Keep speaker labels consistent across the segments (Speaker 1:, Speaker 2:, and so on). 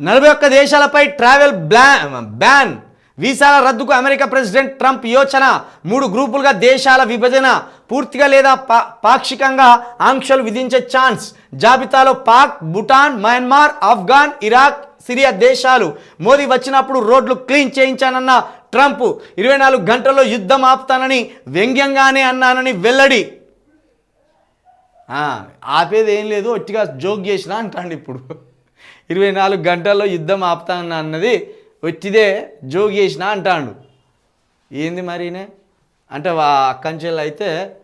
Speaker 1: నలభై ఒక్క దేశాలపై ట్రావెల్ బ్లా బ్యాన్. వీసాల రద్దుకు అమెరికా ప్రెసిడెంట్ ట్రంప్ యోచన. మూడు గ్రూపులుగా దేశాల విభజన. పూర్తిగా లేదా పా పాక్షికంగా ఆంక్షలు విధించే ఛాన్స్. జాబితాలో Pak Bhutan Myanmar Afghan Iraq Syria దేశాలు. మోదీ వచ్చినప్పుడు రోడ్లు క్లీన్ చేయించానన్న ట్రంప్. ఇరవై నాలుగు గంటల్లో యుద్ధం ఆపుతానని వ్యంగ్యంగానే అన్నానని వెల్లడి. ఆపేది ఏం లేదు ఒట్టిగా జోక్ చేసిన అంటాండి ఇప్పుడు. ఇరవై నాలుగు గంటల్లో యుద్ధం ఆపుతాను అన్నది వచ్చిదే జోగి చేసిన అంటాడు. ఏంది మరినే? అంటే వా అయితే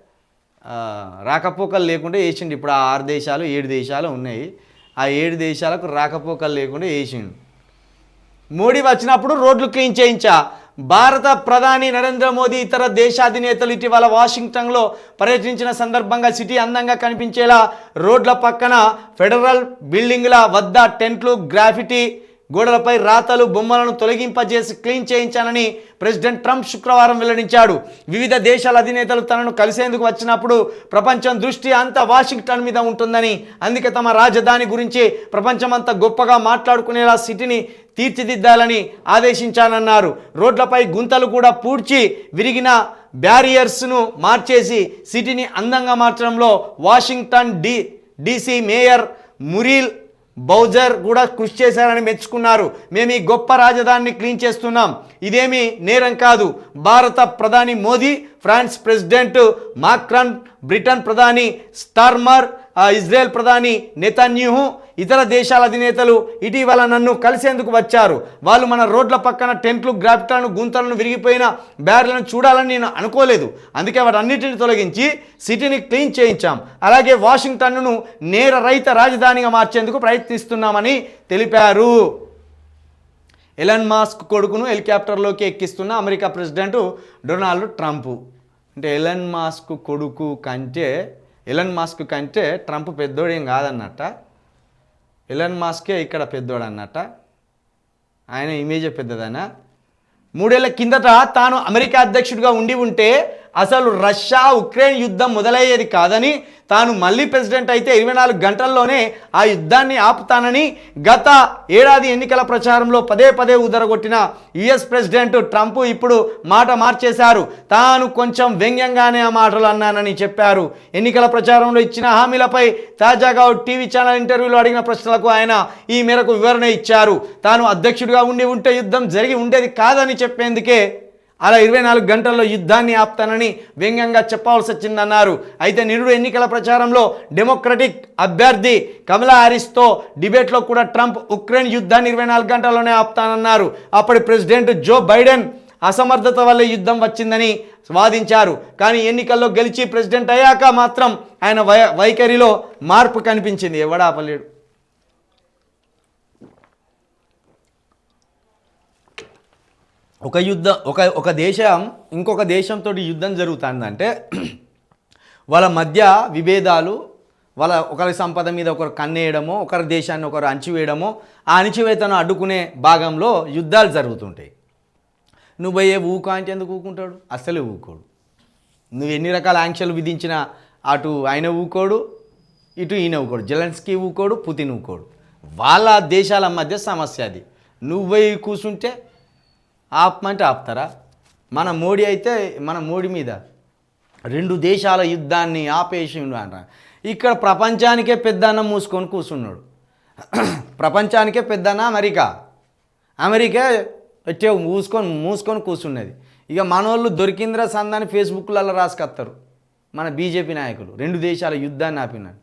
Speaker 1: రాకపోకలు లేకుండా వేసిండు. ఇప్పుడు ఆ ఆరు దేశాలు ఏడు దేశాలు ఉన్నాయి. ఆ ఏడు దేశాలకు రాకపోకలు లేకుండా వేసిండు. మోడీ వచ్చినప్పుడు రోడ్లు క్లీన్ చేయించా. భారత ప్రధాని నరేంద్ర మోదీ ఇతర దేశాధినేతలు ఇటీవల వాషింగ్టన్లో పర్యటించిన సందర్భంగా సిటీ అందంగా కనిపించేలా రోడ్ల పక్కన ఫెడరల్ బిల్డింగ్ల వద్ద టెంట్లు గ్రాఫిటీ గోడలపై రాతలు బొమ్మలను తొలగింపజేసి క్లీన్ చేయించానని ప్రెసిడెంట్ ట్రంప్ శుక్రవారం వెల్లడించాడు. వివిధ దేశాల అధినేతలు తనను కలిసేందుకు వచ్చినప్పుడు ప్రపంచం దృష్టి అంతా వాషింగ్టన్ మీద ఉంటుందని అందుకే తమ రాజధాని గురించి ప్రపంచమంతా గొప్పగా మాట్లాడుకునేలా సిటీని తీర్చిదిద్దాలని ఆదేశించానన్నారు. రోడ్లపై గుంతలు కూడా పూడ్చి విరిగిన బ్యారియర్స్ను మార్చేసి సిటీని అందంగా మార్చడంలో Washington D DC mayor Muriel Bowser కూడా కృషి చేశారని మెచ్చుకున్నారు. మేము ఈ గొప్ప రాజధానిని క్లీన్ చేస్తున్నాం. ఇదేమీ నేరం కాదు. భారత ప్రధాని Modi France president Macron Britain ప్రధాని స్టార్మర్ ఇజ్రాయెల్ ప్రధాని నెతన్యూహు ఇతర దేశాల అధినేతలు ఇటీవల నన్ను కలిసేందుకు వచ్చారు. వాళ్ళు మన రోడ్ల పక్కన టెంట్లు గ్రాఫిటాలను గుంతలను విరిగిపోయిన బ్యారెలను చూడాలని నేను అనుకోలేదు. అందుకే వాటన్నిటిని తొలగించి సిటీని క్లీన్ చేయించాం. అలాగే వాషింగ్టన్ను నేర రహిత రాజధానిగా మార్చేందుకు ప్రయత్నిస్తున్నామని తెలిపారు. ఎలన్ మాస్క్ కొడుకును హెలికాప్టర్లోకి ఎక్కిస్తున్న అమెరికా ప్రెసిడెంట్ డొనాల్డ్ ట్రంప్. అంటే ఎలన్ మాస్క్ కొడుకు కంటే ఎలన్ మాస్క్ కంటే ట్రంప్ పెద్దోడేం కాదన్నట్ట. ఎలన్ మాస్కే ఇక్కడ పెద్దోడు అన్నట్ట ఆయన ఇమేజే పెద్దదనా? మూడేళ్ళ కిందట తాను అమెరికా అధ్యక్షుడిగా ఉండి ఉంటే అసలు రష్యా ఉక్రెయిన్ యుద్ధం మొదలయ్యేది కాదని తాను మళ్ళీ ప్రెసిడెంట్ అయితే ఇరవై నాలుగు గంటల్లోనే ఆ యుద్ధాన్ని ఆపుతానని గత ఏడాది ఎన్నికల ప్రచారంలో పదే పదే ఉదరగొట్టిన యుఎస్ ప్రెసిడెంట్ ట్రంప్ ఇప్పుడు మాట మార్చేశారు. తాను కొంచెం వ్యంగ్యంగానే ఆ మాటలు అన్నానని చెప్పారు. ఎన్నికల ప్రచారంలో ఇచ్చిన హామీలపై తాజాగా టీవీ ఛానల్ ఇంటర్వ్యూలో అడిగిన ప్రశ్నలకు ఆయన ఈ మేరకు వివరణ ఇచ్చారు. తాను అధ్యక్షుడిగా ఉండి ఉంటే యుద్ధం జరిగి ఉండేది కాదని చెప్పేందుకే అలా ఇరవై నాలుగు గంటల్లో యుద్ధాన్ని ఆపుతానని వ్యంగ్యంగా చెప్పవలసి వచ్చిందన్నారు. అయితే నిరుడు ఎన్నికల ప్రచారంలో డెమోక్రటిక్ అభ్యర్థి కమలా హారిస్తో డిబేట్లో కూడా ట్రంప్ ఉక్రెయిన్ యుద్ధాన్ని ఇరవై నాలుగు గంటల్లోనే ఆపుతానన్నారు. అప్పటి ప్రెసిడెంట్ జో బైడెన్ అసమర్థత వల్ల యుద్ధం వచ్చిందని వాదించారు. కానీ ఎన్నికల్లో గెలిచి ప్రెసిడెంట్ అయ్యాక మాత్రం ఆయన వై వైఖరిలో మార్పు కనిపించింది. ఎవడాపలేడు ఒక యుద్ధం ఒక ఒక దేశం ఇంకొక దేశంతో యుద్ధం జరుగుతుందంటే వాళ్ళ మధ్య విభేదాలు వాళ్ళ ఒకరి సంపద మీద ఒకరు కన్నేయడమో ఒకరి దేశాన్ని ఒకరు అణచివేయడమో ఆ అణచివేతను అడ్డుకునే భాగంలో యుద్ధాలు జరుగుతుంటాయి. నువ్వు పోయే ఊక అంటే ఎందుకు ఊకుంటాడు? అస్సలే ఊకోడు. నువ్వు ఎన్ని రకాల ఆంక్షలు విధించినా అటు ఆయన ఊకోడు ఇటు ఈయన ఊకోడు. Zelensky ఊకోడు Putin ఊకోడు. వాళ్ళ దేశాల మధ్య సమస్య అది. నువ్వు పోయి కూర్చుంటే ఆపమంటే ఆపుతారా? మన మోడీ అయితే మన మోడీ మీద రెండు దేశాల యుద్ధాన్ని ఆపేసి అంట. ఇక్కడ ప్రపంచానికే పెద్దన్న మూసుకొని కూర్చున్నాడు. ప్రపంచానికే పెద్దన్న అమెరికా. అమెరికా వచ్చే మూసుకొని మూసుకొని కూర్చున్నది. ఇక మనోళ్ళు దొరికింద్రా సందాన్ని ఫేస్బుక్లలో రాసుకొస్తారు మన బీజేపీ నాయకులు. రెండు దేశాల యుద్ధాన్ని ఆపినారు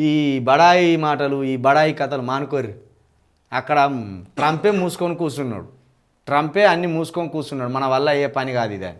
Speaker 1: ఈ బడాయి మాటలు ఈ బడాయి కథలు మానుకోరు అక్కడ ట్రంపే మూసుకొని కూర్చున్నాడు. ట్రంపే అన్ని మూసుకొని కూర్చున్నాడు. మన వల్ల ఏ పని కాదు ఇది. అని